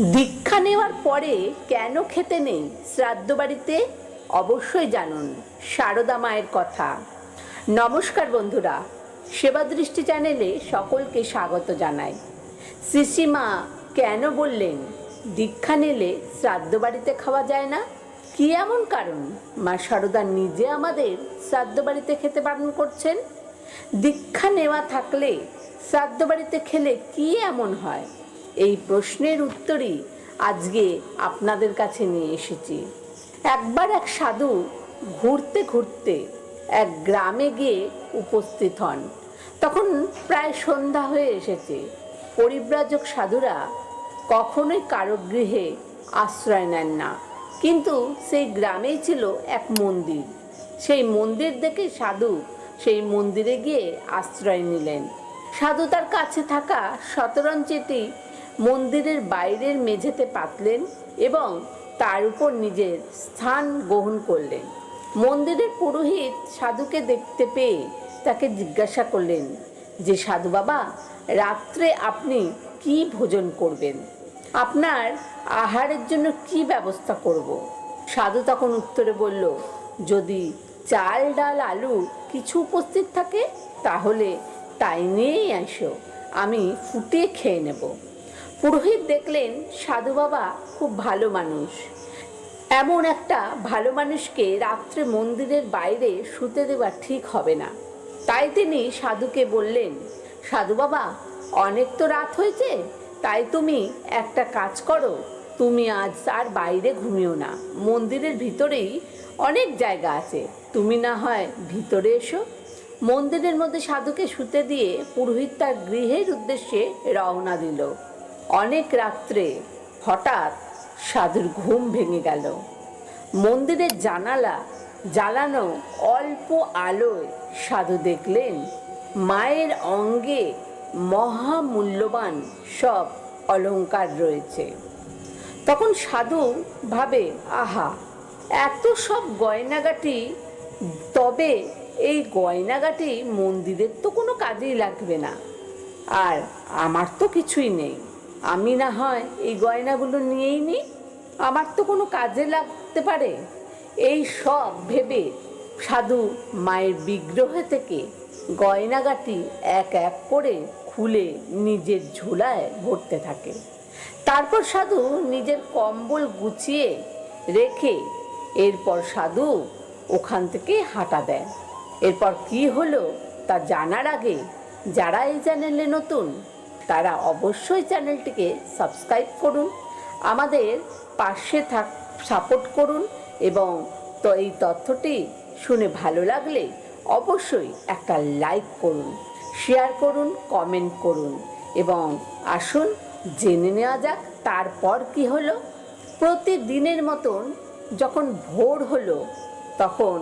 দীক্ষা নেওয়ার পরে কেন খেতে নেই? শ্রাদ্ধ বাড়িতে অবশ্যই জানুন সারদা মায়ের কথা। নমস্কার বন্ধুরা, সেবা দৃষ্টি চ্যানেলে সকলকে স্বাগত জানাই। শ্রীশ্রীমা কেন বললেন, দীক্ষা নিলে শ্রাদ্ধ বাড়িতে খাওয়া যায় না? কি এমন কারণ? মা সারদা নিজে আমাদের শ্রাদ্ধ বাড়িতে খেতে বারণ করছেন? দীক্ষা নেওয়া থাকলে শ্রাদ্ধ বাড়িতে খেলে কি এমন হয়? এই প্রশ্নের উত্তরই আজকে আপনাদের কাছে নিয়ে এসেছি। একবার এক সাধু ঘুরতে ঘুরতে এক গ্রামে গিয়ে উপস্থিত হন। তখন প্রায় সন্ধ্যা হয়ে এসেছে। পরিব্রাজক সাধুরা কখনোই কারও গৃহে আশ্রয় নেন না। কিন্তু সেই গ্রামেই ছিল এক মন্দির। সেই মন্দির দেখে সাধু সেই মন্দিরে গিয়ে আশ্রয় নিলেন। সাধু তার কাছে থাকা শতরঞ্চিটি মন্দিরের বাইরের মেঝেতে পাতলেন এবং তার উপর নিজের স্থান গ্রহণ করলেন। মন্দিরের পুরোহিত সাধুকে দেখতে পেয়ে তাকে জিজ্ঞাসা করলেন যে, সাধু বাবা, রাত্রে আপনি কি ভোজন করবেন? আপনার আহারের জন্য কি ব্যবস্থা করব। সাধু তখন উত্তরে বলল, যদি চাল, ডাল, আলু কিছু উপস্থিত থাকে, তাহলে তাই নিয়েই আসো। আমি ফুটিয়ে খেয়ে নেব। পুরোহিত দেখলেন সাধু বাবা খুব ভালো মানুষ। এমন একটা ভালো মানুষকে রাত্রে মন্দিরের বাইরে শুতে দেওয়া ঠিক হবে না। তাই তিনি সাধুকে বললেন, সাধু বাবা, অনেক তো রাত হয়েছে, তাই তুমি একটা কাজ করো, তুমি আজ আর বাইরে ঘুমিও না। মন্দিরের ভিতরেই অনেক জায়গা আছে, তুমি না হয় ভিতরে এসো। মন্দিরের মধ্যে সাধুকে শুতে দিয়ে পুরোহিত তার গৃহের উদ্দেশ্যে রওনা দিল। অনেক রাত্রে হঠাৎ সাধুর ঘুম ভেঙে গেল। মন্দিরের জানালা জ্বালানো অল্প আলোয় সাধু দেখলেন, মায়ের অঙ্গে মহামূল্যবান সব অলংকার রয়েছে। তখন সাধু ভাবে, আহা, এত সব গয়নাগাটি, তবে এই গয়নাগাটি মন্দিরের তো কোনো কাজেই লাগবে না। আর আমার তো কিছুই নেই। আমি না হয় এই গয়নাগুলো নিয়েই নিই আমার তো কোনো কাজে লাগতে পারে। এই সব ভেবে সাধু মায়ের বিগ্রহ থেকে গয়নাগাটি এক এক করে খুলে নিজের ঝোলায় ভরতে থাকে। তারপর সাধু নিজের কম্বল গুছিয়ে রেখে এরপর সাধু ওখান থেকে হাঁটা দেয়। এরপর কি হলো তা জানার আগে যারা এই চ্যানেলে নতুন তারা অবশ্যই চ্যানেলটিকে সাবস্ক্রাইব করুন, আমাদের পাশে থাক, সাপোর্ট করুন এবং তো এই তথ্যটি শুনে ভালো লাগলে অবশ্যই একটা লাইক করুন, শেয়ার করুন, কমেন্ট করুন এবং আসুন জেনে নেওয়া যাক তারপর কি হলো। প্রতিদিনের মতন যখন ভোর হলো, তখন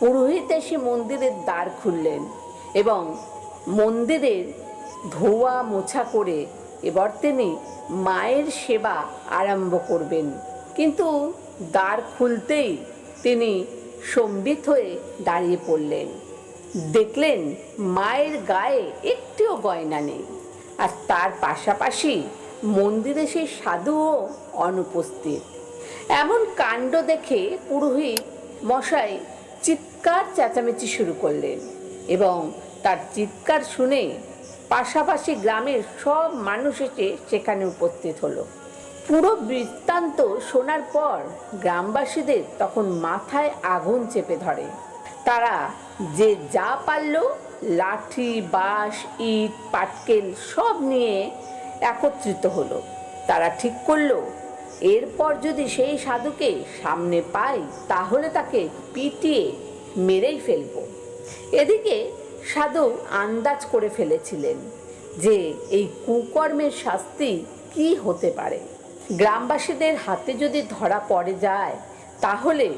পুরোহিত এসে মন্দিরের দ্বার খুললেন এবং মন্দিরের ধোয়া মোছা করে এবার তিনি মায়ের সেবা আরম্ভ করবেন। কিন্তু দ্বার খুলতেই তিনি সম্বিত হয়ে দাঁড়িয়ে পড়লেন। দেখলেন মায়ের গায়ে একটিও গয়না নেই। আর তার পাশাপাশি মন্দিরে সেই সাধুও অনুপস্থিত। এমন কাণ্ড দেখে পুরোহিত মশাই চিৎকার চেঁচামেচি শুরু করলেন এবং তার চিৎকার শুনে পাশাপাশি গ্রামের সব মানুষ এসে সেখানে উপস্থিত হলো। পুরো বৃত্তান্ত শোনার পর গ্রামবাসীদের তখন মাথায় আগুন চেপে ধরে। তারা যে যা পারল, লাঠি, বাঁশ, ইট, পাটকেল সব নিয়ে একত্রিত হলো। তারা ঠিক করল, এরপর যদি সেই সাধুকে সামনে পাই, তাহলে তাকে পিটিয়ে মেরেই ফেলব। এদিকে সাধু আন্দাজ করে ফেলেছিলেন যে এই কুকর্মের শাস্তি কি হতে পারে। গ্রামবাসীদের হাতে যদি ধরা পড়ে যায়, তাহলে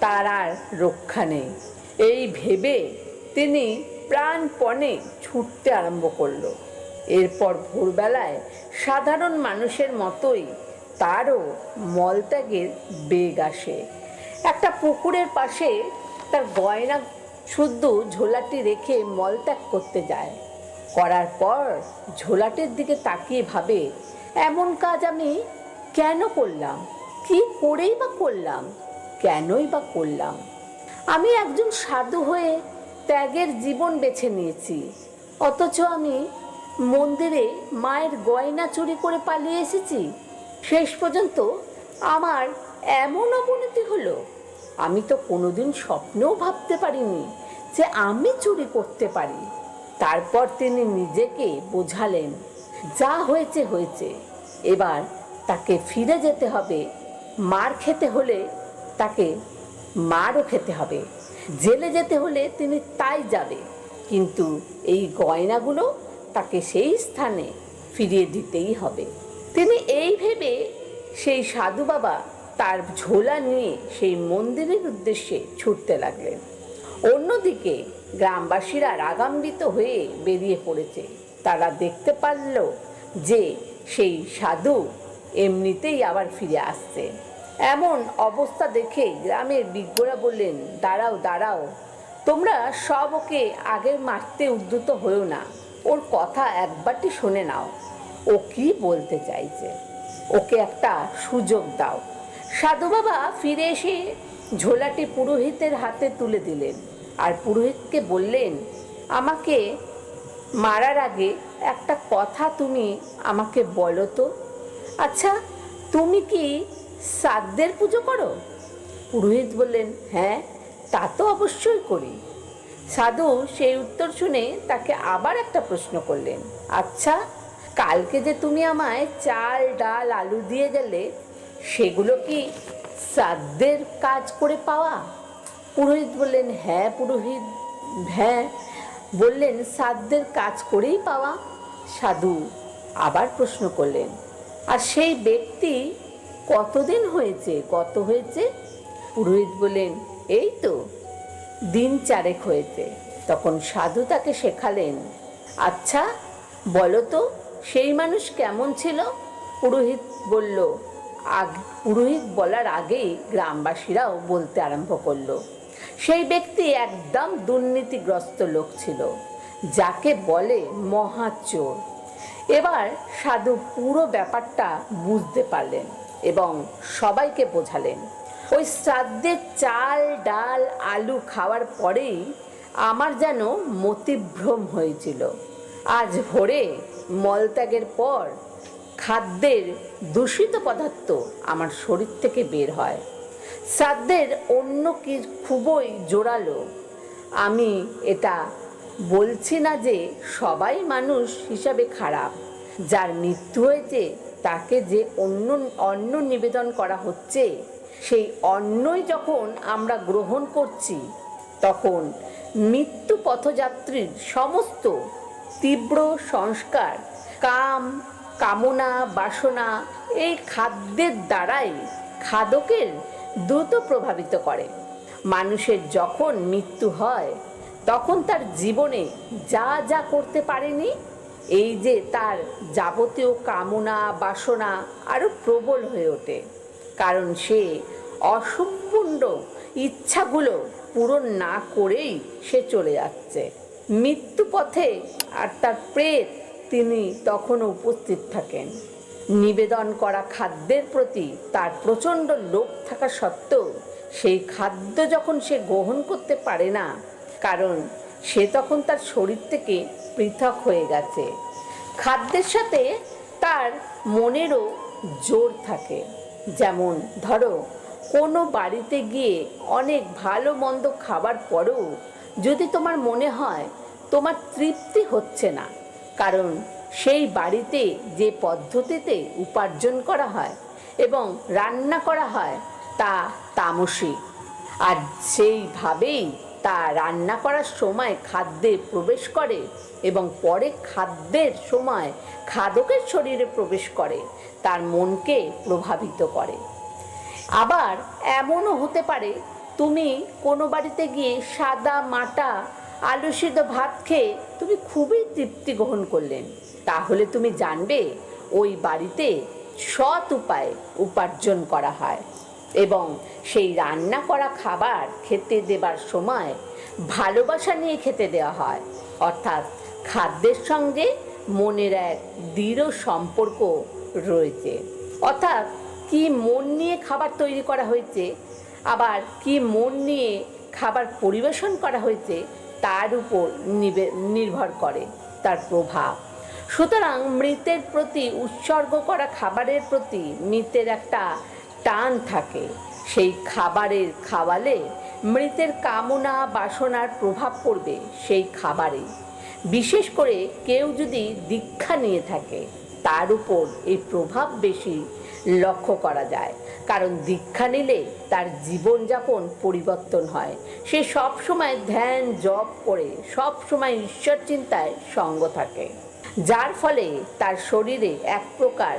তার আর রক্ষা নেই। এই ভেবে তিনি প্রাণপণে ছুটতে আরম্ভ করল। এরপর ভোরবেলায় সাধারণ মানুষের মতোই তারও মলত্যাগের বেগ আসে। একটা পুকুরের পাশে তার গয়না শুদ্ধ ঝোলাটি রেখে মলত্যাগ করতে যায়। করার পর ঝোলাটির দিকে তাকিয়ে ভাবে, এমন কাজ আমি কেন করলাম? কি করেই বা করলাম? কেনই বা করলাম? আমি একজন সাধু হয়ে ত্যাগের জীবন বেছে নিয়েছি। অথচ আমি মন্দিরে মায়ের গয়না চুরি করে পালিয়ে এসেছি। শেষ পর্যন্ত আমার এমন অবনতি হলো আমি তো কোনোদিন স্বপ্নেও ভাবতে পারিনি যে আমি চুরি করতে পারি। তারপর তিনি নিজেকে বোঝালেন, যা হয়েছে হয়েছে। এবার তাকে ফিরে যেতে হবে। মার খেতে হলে তাকে মারও খেতে হবে। জেলে যেতে হলে তিনি তাই যাবে। কিন্তু এই গয়নাগুলো তাকে সেই স্থানে ফিরিয়ে দিতেই হবে। তিনি এই ভেবে সেই সাধু বাবা তার ঝোলা নিয়ে সেই মন্দিরের উদ্দেশ্যে ছুটতে লাগলেন। অন্যদিকে গ্রামবাসীরা রাগান্বিত হয়ে বেরিয়ে পড়েছে। তারা দেখতে পারল যে সেই সাধু এমনিতেই আবার ফিরে আসছে। এমন অবস্থা দেখে গ্রামের বিজ্ঞরা বললেন, দাঁড়াও দাঁড়াও, তোমরা সব ওকে আগে মারতে উদ্যত হয়েও না। ওর কথা একবারটি শুনে নাও। ও কি বলতে চাইছে? ওকে একটা সুযোগ দাও। সাধু বাবা ফিরে এসে ঝোলাটি পুরোহিতের হাতে তুলে দিলেন আর পুরোহিতকে বললেন, আমাকে মারার আগে একটা কথা তুমি আমাকে বলো তো। আচ্ছা তুমি কি সাধ্যের পুজো করো? পুরোহিত বললেন হ্যাঁ তা তো অবশ্যই করি। সাধু সেই উত্তর শুনে তাকে আবার একটা প্রশ্ন করলেন আচ্ছা কালকে যে তুমি আমায় চাল, ডাল, আলু দিয়ে গেলে সেগুলো কি শ্রাদ্ধের কাজ করে পাওয়া? পুরোহিত বললেন হ্যাঁ পুরোহিত হ্যাঁ। বললেন শ্রাদ্ধের কাজ করেই পাওয়া। সাধু আবার প্রশ্ন করলেন, আর সেই ব্যক্তি কতদিন হয়েছে? কত হয়েছে? পুরোহিত বললেন, এই তো দিন চারেক হয়েছে। তখন সাধু তাকে শেখালেন আচ্ছা বলো তো, সেই মানুষ কেমন ছিল? পুরোহিত বলল আগ পুরোহিত বলার আগেই গ্রামবাসীরাও বলতে আরম্ভ করল। সেই ব্যক্তি একদম দুর্নীতিগ্রস্ত লোক ছিল, যাকে বলে মহাচোর এবার সাধু পুরো ব্যাপারটা বুঝতে পারলেন এবং সবাইকে বোঝালেন। ওই শ্রাদ্ধের চাল, ডাল, আলু খাওয়ার পরেই আমার যেন মতিভ্রম হয়েছিল। আজ ভোরে মলত্যাগের পর খাদ্যের দূষিত পদার্থ আমার শরীর থেকে বের হয়। শ্রাদ্ধের অন্য কি খুবই জোরালো। আমি এটা বলছি না যে সবাই মানুষ হিসাবে খারাপ। যার মৃত্যু হয়েছে, তাকে যে অন্য, অন্ন নিবেদন করা হচ্ছে, সেই অন্নই যখন আমরা গ্রহণ করছি, তখন মৃত্যু পথযাত্রীর সমস্ত তীব্র সংস্কার, কাম কামনা, বাসনা এই খাদ্যের দ্বারাই খাদকের দ্রুত প্রভাবিত করে। মানুষের যখন মৃত্যু হয়, তখন তার জীবনে যা যা করতে পারেনি, এই যে তার যাবতীয় কামনা, বাসনা আরও প্রবল হয়ে ওঠে। কারণ সে অসম্পূর্ণ ইচ্ছাগুলো পূরণ না করেই সে চলে যাচ্ছে। মৃত্যু পথে আর তার প্রেত তিনি তখনও উপস্থিত থাকেন। নিবেদন করা খাদ্যের প্রতি তার প্রচণ্ড লোভ থাকা সত্ত্বেও সেই খাদ্য যখন সে গ্রহণ করতে পারে না, কারণ সে তখন তার শরীর থেকে পৃথক হয়ে গেছে। খাদ্যের সাথে তার মনেরও জোর থাকে। যেমন ধরো, কোনো বাড়িতে গিয়ে অনেক ভালো মন্দ খাবার পরেও যদি তোমার মনে হয় তোমার তৃপ্তি হচ্ছে না কারণ সেই বাড়িতে যে পদ্ধতিতে উপার্জন করা হয় এবং রান্না করা হয় তা তামসিক আর সেইভাবেই তা রান্না করার সময় খাদ্যে প্রবেশ করে এবং পরে খাদ্যের সময় খাদকের শরীরে প্রবেশ করে, তার মনকে প্রভাবিত করে। আবার এমনও হতে পারে, তুমি কোনো বাড়িতে গিয়ে সাদা মাটা আলু সিদ্ধ ভাত খেয়ে তুমি খুবই তৃপ্তি গ্রহণ করলেন। তাহলে তুমি জানবে, ওই বাড়িতে সৎ উপায়ে উপার্জন করা হয় এবং সেই রান্না করা খাবার খেতে দেবার সময় ভালোবাসা নিয়ে খেতে দেওয়া হয়। অর্থাৎ খাদ্যের সঙ্গে মনের এক দৃঢ় সম্পর্ক রয়েছে। অর্থাৎ কি মন নিয়ে খাবার তৈরি করা হয়েছে, আবার কি মন নিয়ে খাবার পরিবেশন করা হয়েছে তার উপর নির্ভর করে তার প্রভাব। সুতরাং মৃতের প্রতি উৎসর্গ করা খাবারের প্রতি মৃতের একটা টান থাকে। সেই খাবারের খাওয়ালে মৃতের কামনা, বাসনার প্রভাব পড়বে সেই খাবারে। বিশেষ করে কেউ যদি দীক্ষা নিয়ে থাকে, তার উপর এই প্রভাব বেশি লক্ষ্য করা যায়। কারণ দীক্ষা নিলে তার জীবনযাপন পরিবর্তন হয়। সে সব সময় ধ্যান, জপ করে সব সময় ঈশ্বর চিন্তায় সঙ্গ থাকে। যার ফলে তার শরীরে এক প্রকার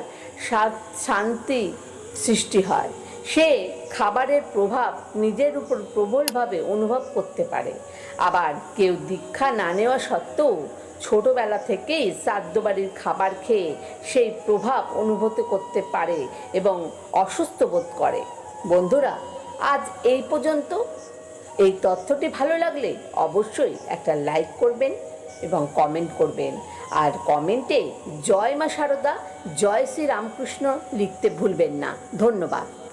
শান্তি সৃষ্টি হয়। সে খাবারের প্রভাব নিজের উপর প্রবলভাবে অনুভব করতে পারে। আবার কেউ দীক্ষা না নেওয়া সত্ত্বেও ছোটবেলা থেকেই শ্রাদ্ধ বাড়ির খাবার খেয়ে সেই প্রভাব অনুভূত করতে পারে এবং অসুস্থ বোধ করে। বন্ধুরা, আজ এই পর্যন্ত। এই তথ্যটি ভালো লাগলে অবশ্যই একটা লাইক করবেন এবং কমেন্ট করবেন। আর কমেন্টে জয় মা সারদা, জয় শ্রী রামকৃষ্ণ লিখতে ভুলবেন না। ধন্যবাদ।